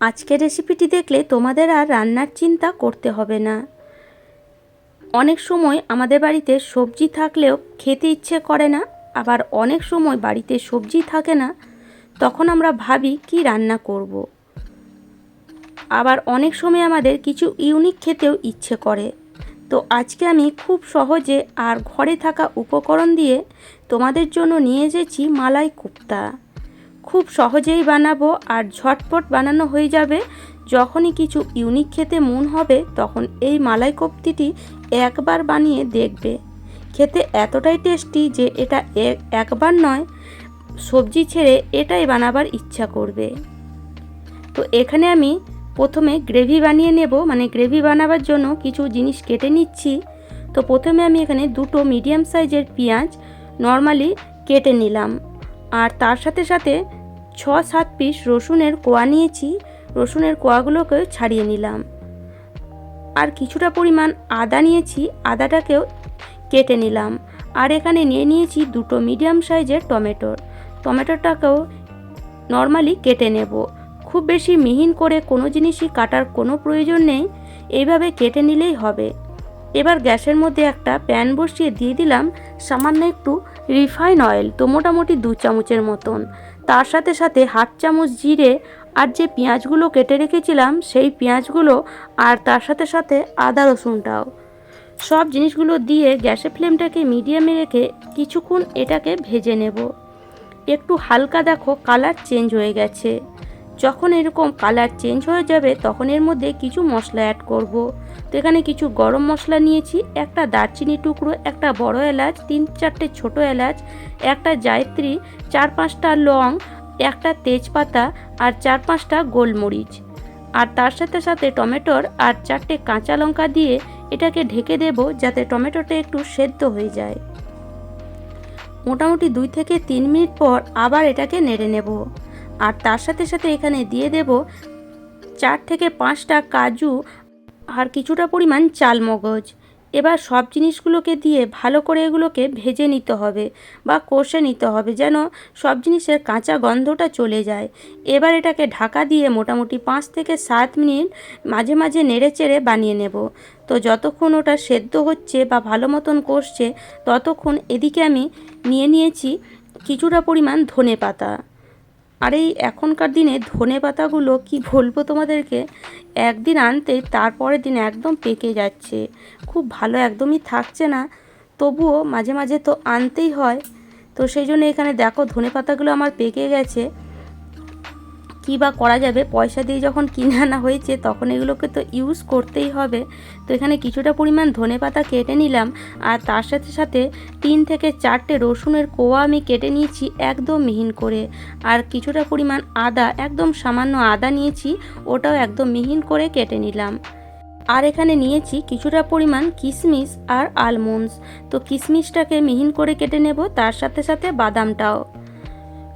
আজকের রেসিপিটি দেখলে তোমাদের আর রান্নার চিন্তা করতে হবে না। অনেক সময় আমাদের বাড়িতে সবজি থাকলেও খেতে ইচ্ছে করে না, আবার অনেক সময় বাড়িতে সবজি থাকে না, তখন আমরা ভাবি কি রান্না করব। আবার অনেক সময় আমাদের কিছু ইউনিক খেতেও ইচ্ছে করে। তো আজকে আমি খুব সহজে আর ঘরে থাকা উপকরণ দিয়ে তোমাদের জন্য নিয়ে এসেছি মালাই কোপ্তা। খুব সহজেই বানাবো আর ঝটপট বানানো হয়ে যাবে। যখনই কিছু ইউনিক খেতে মন হবে, তখন এই মালাই কোপ্তিটি একবার বানিয়ে দেখবে। খেতে এতটাই টেস্টি যে এটা একবার নয়, সবজি ছেড়ে এটাই বানাবার ইচ্ছা করবে। তো এখানে আমি প্রথমে গ্রেভি বানিয়ে নেব মানে গ্রেভি বানাবার জন্য কিছু জিনিস কেটে নিচ্ছি। তো প্রথমে আমি এখানে দুটো মিডিয়াম সাইজের পেঁয়াজ নর্মালি কেটে নিলাম। আর তার সাথে সাথে ছ সাত পিস রসুনের কোয়া নিয়েছি, রসুনের কোয়াগুলোকে ছাড়িয়ে নিলাম। আর কিছুটা পরিমাণ আদা নিয়েছি, আদাটাকেও কেটে নিলাম। আর এখানে নিয়ে নিয়েছি দুটো মিডিয়াম সাইজের টমেটোর। টমেটোটাকেও নর্মালি কেটে নেব। খুব বেশি মিহিন করে কোনো জিনিসই কাটার কোনো প্রয়োজন নেই, এইভাবে কেটে নিলেই হবে। এবার গ্যাসের মধ্যে একটা প্যান বসিয়ে দিয়ে দিলাম সামান্য একটু রিফাইন অয়েল, তো মোটামুটি দু চামচের মতন। তার সাথে সাথে হাফ চামচ জিরে আর যে পেঁয়াজগুলো কেটে রেখেছিলাম, সেই পেঁয়াজগুলো আর তার সাথে সাথে আদা রসুনটাও। সব জিনিসগুলো দিয়ে গ্যাসের ফ্লেমটাকে মিডিয়ামে রেখে কিছুক্ষণ এটাকে ভেজে নেব। একটু হালকা দেখো, কালার চেঞ্জ হয়ে গেছে। যখন এরকম কালার চেঞ্জ হয়ে যাবে, তখন এর মধ্যে কিছু মশলা অ্যাড করব। তো এখানে কিছু গরম মশলা নিয়েছি, একটা দারচিনি টুকরো, একটা বড় এলাচ, তিন চারটে ছোট এলাচ, একটা জায়ত্রী, চার পাঁচটা লং, একটা তেজপাতা আর চার পাঁচটা গোলমরিচ। আর তার সাথে সাথে টমেটোর আর চারটে কাঁচা লঙ্কা দিয়ে এটাকে ঢেকে দেব যাতে টমেটোটা একটু সেদ্ধ হয়ে যায়। মোটামুটি দুই থেকে তিন মিনিট পর আবার এটাকে নেড়ে নেব। আর তার সাথে সাথে এখানে দিয়ে দেব চার থেকে পাঁচটা কাজু আর কিছুটা পরিমাণ চালমগজ। এবার সব জিনিসগুলোকে দিয়ে ভালো করে এগুলোকে ভেজে নিতে হবে বা কষে নিতে হবে যেন সব জিনিসের কাঁচা গন্ধটা চলে যায়। এবার এটাকে ঢাকা দিয়ে মোটামুটি পাঁচ থেকে সাত মিনিট মাঝে মাঝে নেড়ে চেড়ে বানিয়ে নেব। তো যতক্ষণ ওটা সেদ্ধ হচ্ছে বা ভালো মতন কষছে, ততক্ষণ এদিকে আমি নিয়ে নিয়েছি কিছুটা পরিমাণ ধনে পাতা। আর এই এখনকার দিনে ধনে পাতাগুলো কি বলব তোমাদেরকে? একদিন আনতে তারপরের দিন একদম পেকে যাচ্ছে। খুব ভালো একদমই থাকছে না। তবুও মাঝে মাঝে তো আনতেই হয়। তো সেই জন্য এখানে দেখো ধনে পাতাগুলো আমার পেকে গেছে। কী বা করা যাবে, পয়সা দিয়ে যখন কিনে আনা হয়েছে তখন এগুলোকে তো ইউজ করতেই হবে। তো এখানে কিছুটা পরিমাণ ধনে পাতা কেটে নিলাম আর তার সাথে সাথে তিন থেকে চারটে রসুনের কোয়া আমি কেটে নিয়েছি একদম মিহিন করে। আর কিছুটা পরিমাণ আদা, একদম সামান্য আদা নিয়েছি, ওটাও একদম মিহিন করে কেটে নিলাম। আর এখানে নিয়েছি কিছুটা পরিমাণ কিশমিশ আর আলমন্ডস তো কিশমিশটাকে মিহিন করে কেটে নেব, তার সাথে সাথে বাদামটাও।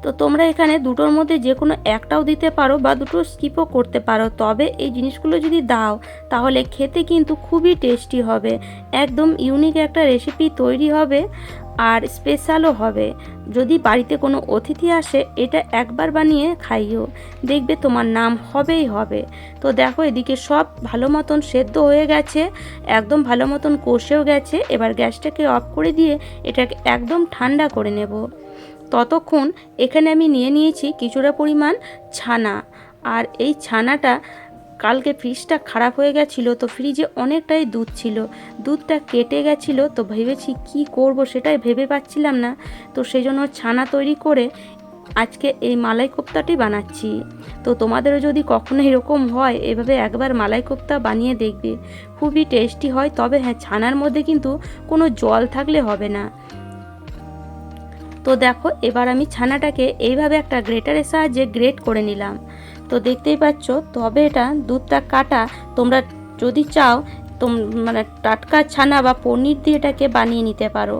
তো তোমরা এখানে দুটোর মধ্যে যে কোনো একটাও দিতে পারো বা দুটো স্কিপও করতে পারো। তবে এই জিনিসগুলো যদি দাও, তাহলে খেতে কিন্তু খুবই টেস্টি হবে। একদম ইউনিক একটা রেসিপি তৈরি হবে আর স্পেশালও হবে। যদি বাড়িতে কোনো অতিথি আসে, এটা একবার বানিয়ে খাইও। দেখবে তোমার নাম হবেই হবে। তো দেখো, এদিকে সব ভালো মতন সেদ্ধ হয়ে গেছে, একদম ভালো মতন কষেও গেছে। এবার গ্যাসটাকে অফ করে দিয়ে এটাকে একদম ঠান্ডা করে নেব। ততক্ষণ এখানে আমি নিয়ে নিয়েছি কিছুটা পরিমাণ ছানা। আর এই ছানাটা কালকে ফ্রিজটা খারাপ হয়ে গেছিল, তো ফ্রিজে অনেকটাই দুধ ছিল। দুধটা কেটে গেছিল, তো ভেবেছি কি করব সেটাই ভেবে পাচ্ছিলাম না। তো সেই জন্য ছানা তৈরি করে আজকে এই মালাই কোপ্তাটি বানাচ্ছি। তো তোমাদেরও যদি কখনো এরকম হয়, এভাবে একবার মালাই কোপ্তা বানিয়ে দেখবে। খুবই টেস্টি হয়, তবে হ্যাঁ ছানার মধ্যে কিন্তু কোনো জল থাকলে হবে না। তো দেখো, এবার আমি ছানাটাকে এইভাবে একটা গ্রেটারের সাহায্যে গ্রেট করে নিলাম। তো দেখতেই পাচ্ছ, তবে এটা দুধটা কাটা, তোমরা যদি চাও, তোম মানে টাটকা ছানা বা পনির দিয়ে এটাকে বানিয়ে নিতে পারো।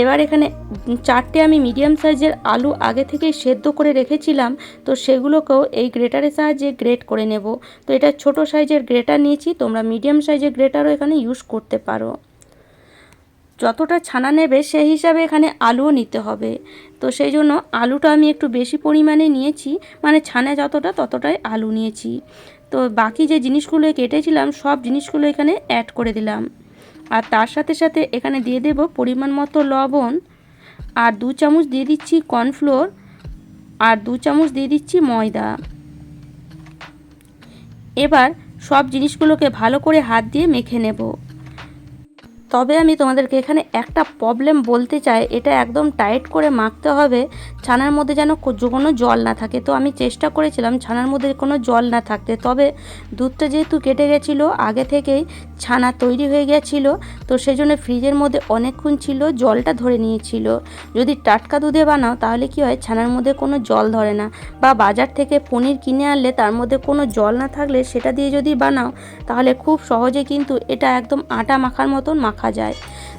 এবার এখানে চারটে আমি মিডিয়াম সাইজের আলু আগে থেকেই সেদ্ধ করে রেখেছিলাম, তো সেগুলোকেও এই গ্রেটারের সাহায্যে গ্রেট করে নেব। তো এটা ছোট সাইজের গ্রেটার নিয়েছি, তোমরা মিডিয়াম সাইজের গ্রেটারও এখানে ইউজ করতে পারো। যতটা ছানা নেবে সেই হিসাবে এখানে আলুও নিতে হবে। তো সেই জন্য আলুটা আমি একটু বেশি পরিমাণে নিয়েছি মানে ছানা যতটা ততটাই আলু নিয়েছি। তো বাকি যে জিনিসগুলো কেটেছিলাম, সব জিনিসগুলো এখানে অ্যাড করে দিলাম। আর তার সাথে সাথে এখানে দিয়ে দেব পরিমাণ মতো লবণ। আর দু চামচ দিয়ে দিচ্ছি কর্নফ্লোর। আর দু চামচ দিয়ে দিচ্ছি ময়দা। এবার সব জিনিসগুলোকে ভালো করে হাত দিয়ে মেখে নেব। তবে আমি তোমাদেরকে এখানে একটা প্রবলেম বলতে চাই। এটা একদম টাইট করে মাখতে হবে। ছানার মধ্যে যেন কোনো জল না থাকে। তো আমি চেষ্টা করেছিলাম ছানার মধ্যে কোনো জল না থাকতে। তবে দুধটা যেহেতু কেটে গেছিল, আগে থেকেই ছানা তৈরি হয়ে গেছিল, তো সেই জন্য ফ্রিজের মধ্যে অনেকক্ষণ ছিল, জলটা ধরে নিয়েছিল। যদি টাটকা দুধে বানাও, তাহলে কি হয়, ছানার মধ্যে কোনো জল ধরে না। বা বাজার থেকে পনির কিনে আনলে তার মধ্যে কোনো জল না থাকলে সেটা দিয়ে যদি বানাও, তাহলে খুব সহজে কিন্তু এটা একদম আটা মাখার মতন মাখা যায়।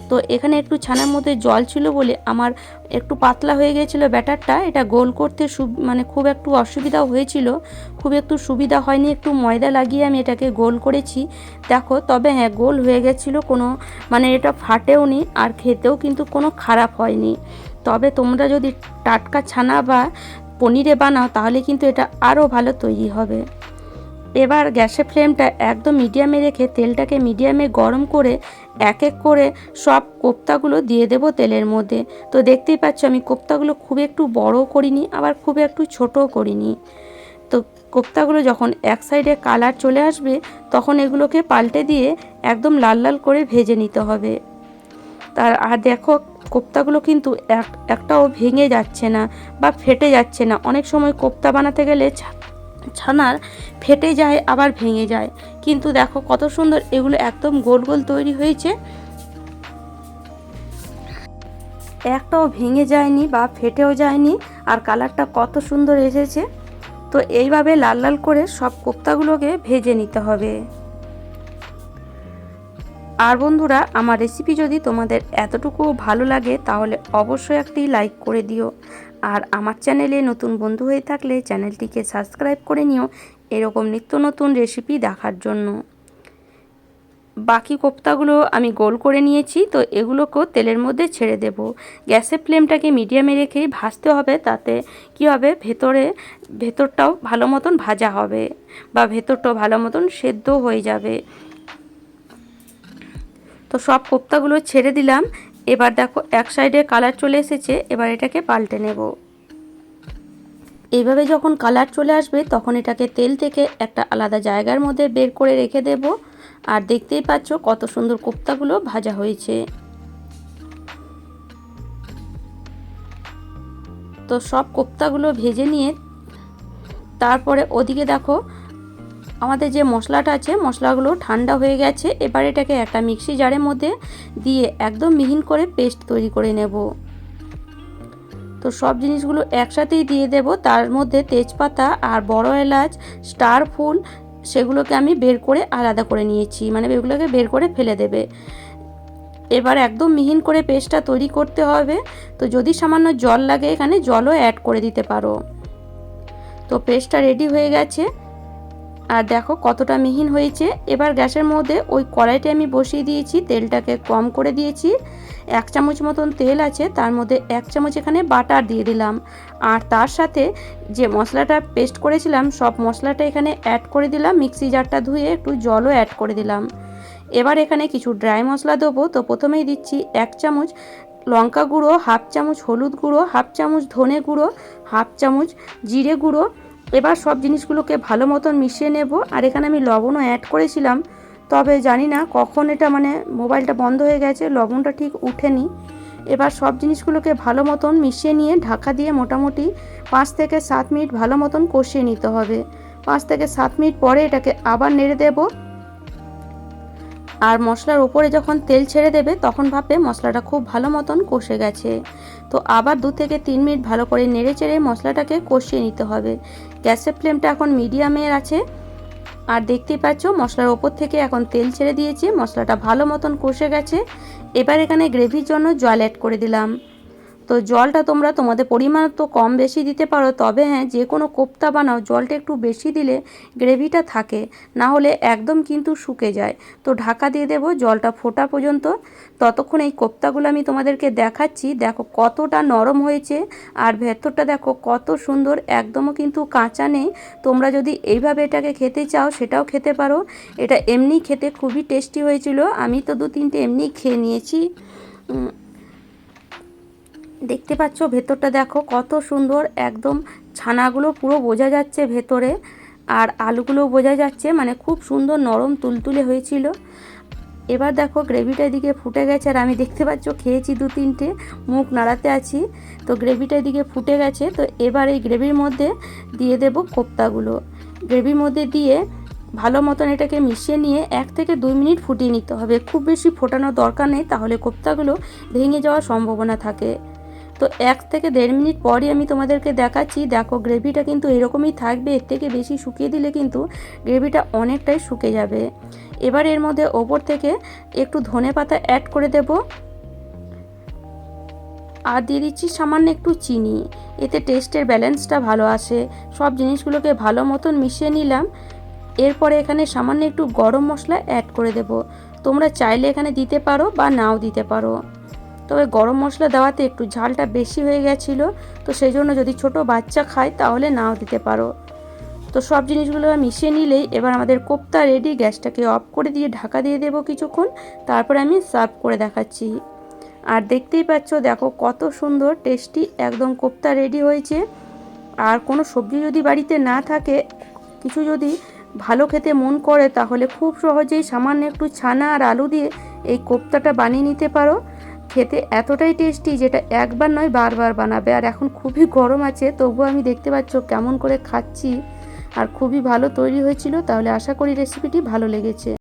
তো এখানে একটু ছানার মধ্যে জল ছিল বলে আমার একটু পাতলা হয়ে গেছিল ব্যাটারটা। এটা গোল করতে সু মানে খুব একটু অসুবিধাও হয়েছিল। খুব একটু সুবিধা হয়নি, একটু ময়দা লাগিয়ে আমি এটাকে গোল করেছি। দেখো, তবে হ্যাঁ গোল হয়ে গেছিল কোনো মানে এটা ফাটেও নি আর খেতেও কিন্তু কোনো খারাপ হয়নি। তবে তোমরা যদি টাটকা ছানা বা পনিরে বানাও, তাহলে কিন্তু এটা আরও ভালো তৈরি হবে। এবার গ্যাসের ফ্লেমটা একদম মিডিয়ামে রেখে তেলটাকে মিডিয়ামে গরম করে এক এক করে সব কোপ্তাগুলো দিয়ে দেব তেলের মধ্যে। তো দেখতেই পাচ্ছ আমি কোপ্তাগুলো খুব একটু বড় করিনি, আবার খুব একটু ছোটও করিনি। তো কোপ্তাগুলো যখন এক সাইডে কালার চলে আসবে, তখন এগুলোকে পাল্টে দিয়ে একদম লাল লাল করে ভেজে নিতে হবে। তার আর দেখো, কোপ্তাগুলো কিন্তু এক, একটাও ভেঙে যাচ্ছে না বা ফেটে যাচ্ছে না। অনেক সময় কোপ্তা বানাতে গেলে ছানার ফেটে যায়, আবার ভেঙে যায়। কিন্তু দেখো কত সুন্দর এগুলো একদম গোল গোল তৈরি হয়েছে। একটাও ভেঙে যায়নি বা ফেটেও যায়নি, আর কালারটা কত সুন্দর এসেছে। তো এইভাবে লাল লাল করে সব কোপ্তাগুলোকে ভেজে নিতে হবে। আর বন্ধুরা, আমার রেসিপি যদি তোমাদের এতটুকু ভালো লাগে, তাহলে অবশ্যই একটি লাইক করে দিও। আর আমার চ্যানেলে নতুন বন্ধু হয়ে থাকলে চ্যানেলটিকে সাবস্ক্রাইব করে নিও এরকম নিত্য নতুন রেসিপি দেখার জন্য। বাকি কোপ্তাগুলো আমি গোল করে নিয়েছি, তো এগুলোকেও তেলের মধ্যে ছেড়ে দেব। গ্যাসের ফ্লেমটাকে মিডিয়ামে রেখেই ভাজতে হবে, তাতে কি হবে? ভেতরে, ভেতরটাও ভালো মতন ভাজা হবে বা ভেতরটাও ভালো মতন সেদ্ধ হয়ে যাবে। তো সব কোপ্তাগুলো ছেড়ে দিলাম। এবার দেখো, এক সাইডে কালার চলে এসেছে, এবার এটাকে পাল্টে নেব। এইভাবে যখন কালার চলে আসবে, তখন এটাকে তেল থেকে একটা আলাদা জায়গার মধ্যে বের করে রেখে দেব। আর দেখতেই পাচ্ছ কত সুন্দর কোপ্তাগুলো ভাজা হয়েছে। তো সব কোপ্তাগুলো ভেজে নিয়ে, তারপরে ওদিকে দেখো আমাদের যে মশলাটা আছে, মশলাগুলো ঠান্ডা হয়ে গেছে, এবার এটাকে একটা মিক্সি জারের মধ্যে দিয়ে একদম মিহিন করে পেস্ট তৈরি করে নেব। তো সব জিনিসগুলো একসাথেই দিয়ে দেব, তার মধ্যে তেজপাতা আর বড় এলাচ, স্টার ফুল, সেগুলোকে আমি বের করে আলাদা করে নিয়েছি মানে এগুলোকে বের করে ফেলে দেবে। এবার একদম মিহিন করে পেস্টটা তৈরি করতে হবে, তো যদি সামান্য জল লাগে এখানে জলও অ্যাড করে দিতে পারো। তো পেস্টটা রেডি হয়ে গেছে আর দেখো কতটা মিহিন হয়েছে। এবার গ্যাসের মধ্যে ওই কড়াইটি আমি বসিয়ে দিয়েছি, তেলটাকে কম করে দিয়েছি। এক চামচ মতন তেল আছে, তার মধ্যে এক চামচ এখানে বাটার দিয়ে দিলাম। আর তার সাথে যে মশলাটা পেস্ট করেছিলাম, সব মশলাটা এখানে অ্যাড করে দিলাম। মিক্সি জারটা ধুয়ে একটু জলও অ্যাড করে দিলাম। এবার এখানে কিছু ড্রাই মশলা দেবো। তো প্রথমেই দিচ্ছি এক চামচ লঙ্কা গুঁড়ো, হাফ চামচ হলুদ গুঁড়ো, হাফ চামচ ধনে গুঁড়ো, হাফ চামচ জিরে গুঁড়ো এবার সব জিনিসগুলোকে ভালো মতন মিশিয়ে নেব। আর এখানে আমি লবণও অ্যাড করেছিলাম। তবে জানি না কখন এটা মানে মোবাইলটা বন্ধ হয়ে গেছে, লবণটা ঠিক উঠেনি। এবার সব জিনিসগুলোকে ভালো মতন মিশিয়ে নিয়ে ঢাকা দিয়ে মোটামুটি পাঁচ থেকে সাত মিনিট ভালো মতন কষিয়ে নিতে হবে। পাঁচ থেকে সাত মিনিট পরে এটাকে আবার নেড়ে দেব। আর মশলার ওপরে যখন তেল ছেড়ে দেবে, তখন ভাববে মশলাটা খুব ভালো মতন কষে গেছে। তো আবার দু থেকে তিন মিনিট ভালো করে নেড়ে চেড়ে মশলাটাকে কষিয়ে নিতে হবে। গ্যাসের ফ্লেমটা এখন মিডিয়ামের আছে। আর দেখতেই পাচ্ছ, মশলার ওপর থেকে এখন তেল ছেড়ে দিয়েছি। মশলাটা ভালো মতন কষে গেছে। এবার এখানে গ্রেভির জন্য জল অ্যাড করে দিলাম। তো জলটা তোমরা তোমাদের পরিমাণ তো কম বেশি দিতে পারো, তবে হ্যাঁ যে কোনো কোপ্তা বানাও, জলটা একটু বেশি দিলে গ্রেভিটা থাকে, না হলে একদম কিন্তু শুকে যায়। তো ঢাকা দিয়ে দেবো জলটা ফোটা পর্যন্ত। ততক্ষণ এই কোপ্তাগুলো আমি তোমাদেরকে দেখাচ্ছি। দেখো কতটা নরম হয়েছে, আর ভেতরটা দেখো কত সুন্দর, একদমও কিন্তু কাঁচা নেই। তোমরা যদি এইভাবে এটাকে খেতে চাও, সেটাও খেতে পারো। এটা এমনি খেতে খুবই টেস্টি হয়েছিল। আমি তো দু তিনটে এমনি খেয়ে নিয়েছি। দেখতে পাচ্ছ ভেতরটা দেখো কত সুন্দর, একদম ছানাগুলো পুরো বোঝা যাচ্ছে ভেতরে আর আলুগুলো বোঝা যাচ্ছে মানে খুব সুন্দর নরম তুলতুলে হয়েছিল। এবার দেখো গ্রেভিটা এদিকে ফুটে গেছে আর আমি দেখতে পাচ্ছ খেয়েছি দু তিনটে, মুখ নাড়াতে আছি। তো গ্রেভিটা এদিকে ফুটে গেছে, তো এবার এই গ্রেভির মধ্যে দিয়ে দেব কোপ্তাগুলো। গ্রেভির মধ্যে দিয়ে ভালো মতন এটাকে মিশিয়ে নিয়ে এক থেকে দুই মিনিট ফুটিয়ে নিতে হবে। খুব বেশি ফোটানোর দরকার নেই, তাহলে কোপ্তাগুলো ভেঙে যাওয়ার সম্ভাবনা থাকে। তো এক থেকে দেড় মিনিট পরই আমি তোমাদেরকে দেখাচ্ছি। দেখো, গ্রেভিটা কিন্তু এরকমই থাকবে, এর থেকে বেশি শুকিয়ে দিলে কিন্তু গ্রেভিটা অনেকটাই শুকে যাবে। এবার এর মধ্যে ওপর থেকে একটু ধনে পাতা অ্যাড করে দেব। আর দিয়ে দিচ্ছি সামান্য একটু চিনি। এতে টেস্টের ব্যালেন্সটা ভালো আসে। সব জিনিসগুলোকে ভালো মতন মিশিয়ে নিলাম। এরপরে এখানে সামান্য একটু গরম মশলা অ্যাড করে দেব। তোমরা চাইলে এখানে দিতে পারো বা নাও দিতে পারো। তবে গরম মশলা দেওয়াতে একটু ঝালটা বেশি হয়ে গেছিল। তো সেই জন্য যদি ছোট বাচ্চা খায় তাহলে নাও দিতে পারো। তো সব জিনিসগুলো মিশিয়ে নিলেই এবার আমাদের কোপ্তা রেডি। গ্যাসটাকে অফ করে দিয়ে ঢাকা দিয়ে দেবো কিছুক্ষণ। তারপরে আমি সার্ভ করে দেখাচ্ছি। আর দেখতেই পাচ্ছ, দেখো কত সুন্দর টেস্টি একদম কোপ্তা রেডি হয়েছে। আর কোনো সবজি যদি বাড়িতে না থাকে, কিছু যদি ভালো খেতে মন করে, তাহলে খুব সহজেই সামান্য একটু ছানা আর আলু দিয়ে এই কোপ্তাটা বানিয়ে নিতে পারো। খেতে এতটাই টেস্টি যেটা একবার নয় বারবার বানাবে। আর এখন খুবই গরম আছে, তবুও আমি দেখতে পাচ্ছ কেমন করে খাচ্ছি। আর খুবই ভালো তৈরি হয়েছিল, তাহলে আশা করি রেসিপিটি ভালো লেগেছে।